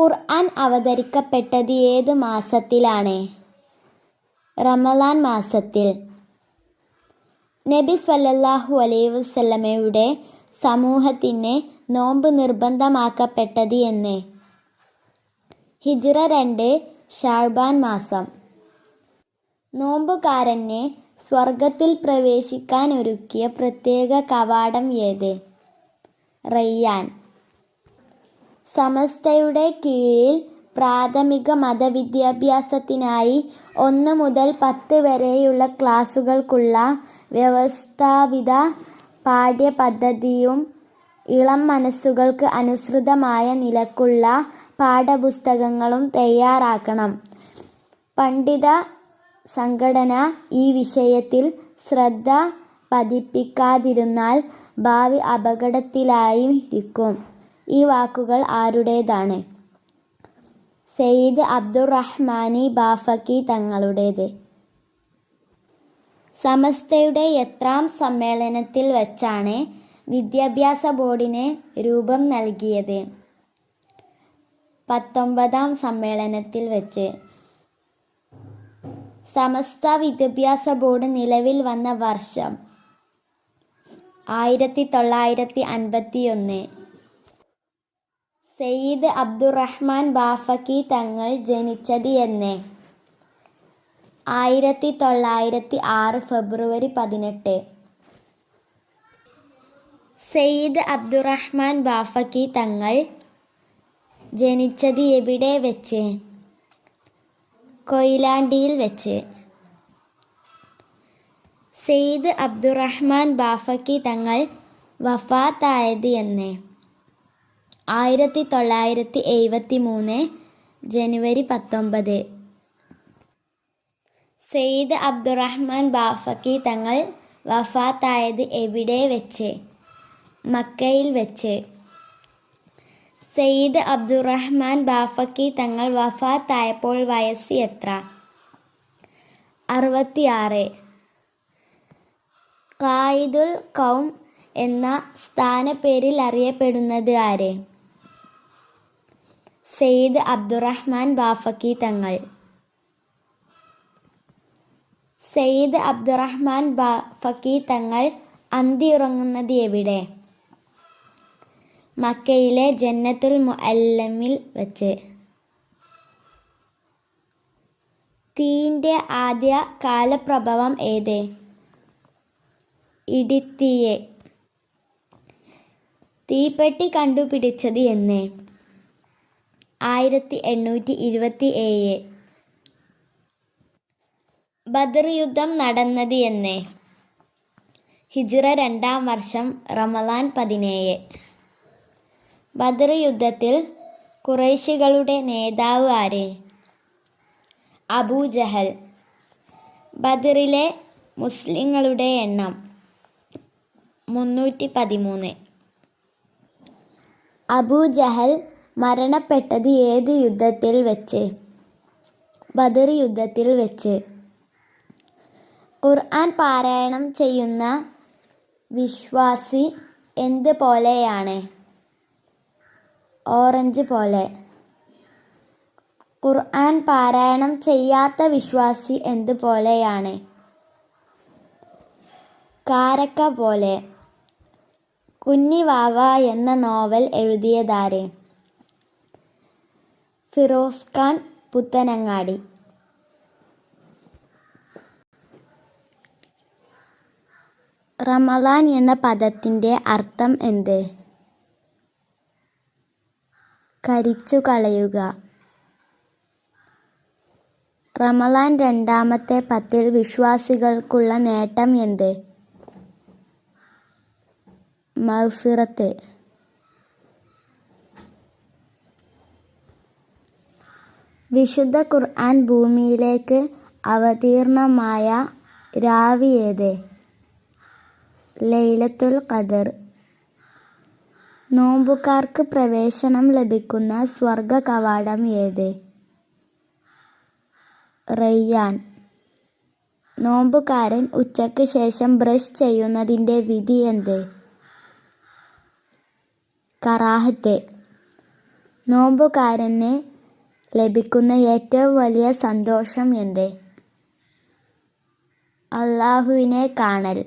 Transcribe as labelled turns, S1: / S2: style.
S1: ഖുർആൻ അവതരിക്കപ്പെട്ടത് ഏത് മാസത്തിലാണ്? റമലാൻ മാസത്തിൽ. നബി സ്വല്ലല്ലാഹു അലൈ വസ്ലമയുടെ സമൂഹത്തിന് നോമ്പ് നിർബന്ധമാക്കപ്പെട്ടത് എന്ന്. ഹിജ്റ രണ്ട് ഷാബാൻ മാസം. നോമ്പുകാരനെ സ്വർഗത്തിൽ പ്രവേശിക്കാൻ ഒരുക്കിയ പ്രത്യേക കവാടം ഏത്? റയ്യാൻ. സമസ്തയുടെ കീഴിൽ പ്രാഥമിക മതവിദ്യാഭ്യാസത്തിനായി ഒന്ന് മുതൽ പത്ത് വരെയുള്ള ക്ലാസുകൾക്കുള്ള വ്യവസ്ഥാപിത പാഠ്യപദ്ധതിയും ഇളം മനസ്സുകൾക്ക് അനുസൃതമായ നിലക്കുള്ള പാഠപുസ്തകങ്ങളും തയ്യാറാക്കണം. പണ്ഡിത സംഘടന ഈ വിഷയത്തിൽ ശ്രദ്ധ പതിപ്പിക്കാതിരുന്നാൽ ഭാവി അപകടത്തിലായിരിക്കും. ഈ വാക്കുകൾ ആരുടേതാണ്? സെയ്ദ് അബ്ദുറഹ്മാനി ബാഫക്കി തങ്ങളുടേത്. സമസ്തയുടെ എത്രാം സമ്മേളനത്തിൽ വച്ചാണ് വിദ്യാഭ്യാസ ബോർഡിന് രൂപം നൽകിയത്. പത്തൊമ്പതാം സമ്മേളനത്തിൽ വെച്ച്. സമസ്ത വിദ്യാഭ്യാസ ബോർഡ് നിലവിൽ വന്ന വർഷം ആയിരത്തി തൊള്ളായിരത്തി അൻപത്തി ഒന്ന് സെയ്ദ് അബ്ദുറഹ്മാൻ ബാഫക്കി തങ്ങൾ ജനിച്ചത് എന്ന്. ആയിരത്തി തൊള്ളായിരത്തി ആറ് ഫെബ്രുവരി പതിനെട്ട്. സെയ്ദ് അബ്ദുറഹ്മാൻ ബാഫക്കി തങ്ങൾ ജനിച്ചത് എവിടെ വെച്ച്? കൊയിലാണ്ടിയിൽ വെച്ച്. സെയ്ദ് അബ്ദുറഹ്മാൻ ബാഫക്കി തങ്ങൾ വഫാത്തായത് എന്ന്. ആയിരത്തി തൊള്ളായിരത്തി എഴുപത്തി മൂന്ന് ജനുവരി പത്തൊമ്പത്. സെയ്ദ് അബ്ദുറഹ്മാൻ ബാഫക്കി തങ്ങൾ വഫാത്തായത് എവിടെ വെച്ച്? മക്കയിൽ വെച്ച്. സെയ്ദ് അബ്ദുറഹ്മാൻ ബാഫക്കി തങ്ങൾ വഫാത്തായപ്പോൾ വയസ്സ് എത്ര? അറുപത്തിയാറ്. കായിദുൽ കൗം എന്ന സ്ഥാനപ്പേരിൽ അറിയപ്പെടുന്നത് ആര്? സെയ്ദ് അബ്ദുറഹ്മാൻ ബാഫക്കി തങ്ങൾ. സെയ്ദ് അബ്ദുറഹ്മാൻ ബാഫക്കി തങ്ങൾ അന്തിയുറങ്ങുന്നത് എവിടെ? മക്കയിലെ ജന്നത്തുൽ മുഅല്ലമിൽ വച്ച്. തീന്റെ ആദ്യ കാലപ്രഭവം ഏത്? ഇടിത്തീയെ. തീപ്പെട്ടി കണ്ടുപിടിച്ചത് എന്ന്. ആയിരത്തി എണ്ണൂറ്റി ഇരുപത്തി ഏഴ് ബദർ യുദ്ധം നടന്നത് എന്ന്. ഹിജ്റ രണ്ടാം വർഷം റമലാൻ പതിനേഴ്. ബദർ യുദ്ധത്തിൽ കുറേശികളുടെ നേതാവ് ആര്? അബൂജഹൽ ബദറിലെ മുസ്ലിങ്ങളുടെ എണ്ണം മുന്നൂറ്റി പതിമൂന്ന് അബൂജഹൽ മരണപ്പെട്ടത് ഏത് യുദ്ധത്തിൽ വെച്ച്? ബദർ യുദ്ധത്തിൽ വെച്ച്. ഖുർആൻ പാരായണം ചെയ്യുന്ന വിശ്വാസി എന്ത് പോലെയാണ്? ഓറഞ്ച് പോലെ. ഖുർആൻ പാരായണം ചെയ്യാത്ത വിശ്വാസി എന്ത് പോലെയാണ്? കാരക്ക പോലെ. കുഞ്ഞിവാവ എന്ന നോവൽ എഴുതിയതാര്? ഫിറോസ് ഖാൻ പുത്തനങ്ങാടി. റമദാൻ എന്ന പദത്തിന്റെ അർത്ഥം എന്ത്? കരിച്ചു കളയുക റമദാൻ രണ്ടാമത്തെ പത്തിൽ വിശ്വാസികൾക്കുള്ള നേട്ടം എന്ത്? മൗഫിറത്ത്. വിശുദ്ധ ഖുർആൻ ഭൂമിയിലേക്ക് അവതീർണമായ രാവിയേത് ലൈലത്തുൽ ഖദർ. നോമ്പുകാർക്ക് പ്രവേശനം ലഭിക്കുന്ന സ്വർഗ കവാടം ഏത്? റയ്യാൻ. നോമ്പുകാരൻ ഉച്ചയ്ക്ക് ശേഷം ബ്രഷ് ചെയ്യുന്നതിന്റെ വിധി എന്ത്? കറാഹത്തെ. നോമ്പുകാരന് ലഭിക്കുന്ന ഏറ്റവും വലിയ സന്തോഷം എന്ത്? അള്ളാഹുവിനെ കാണൽ.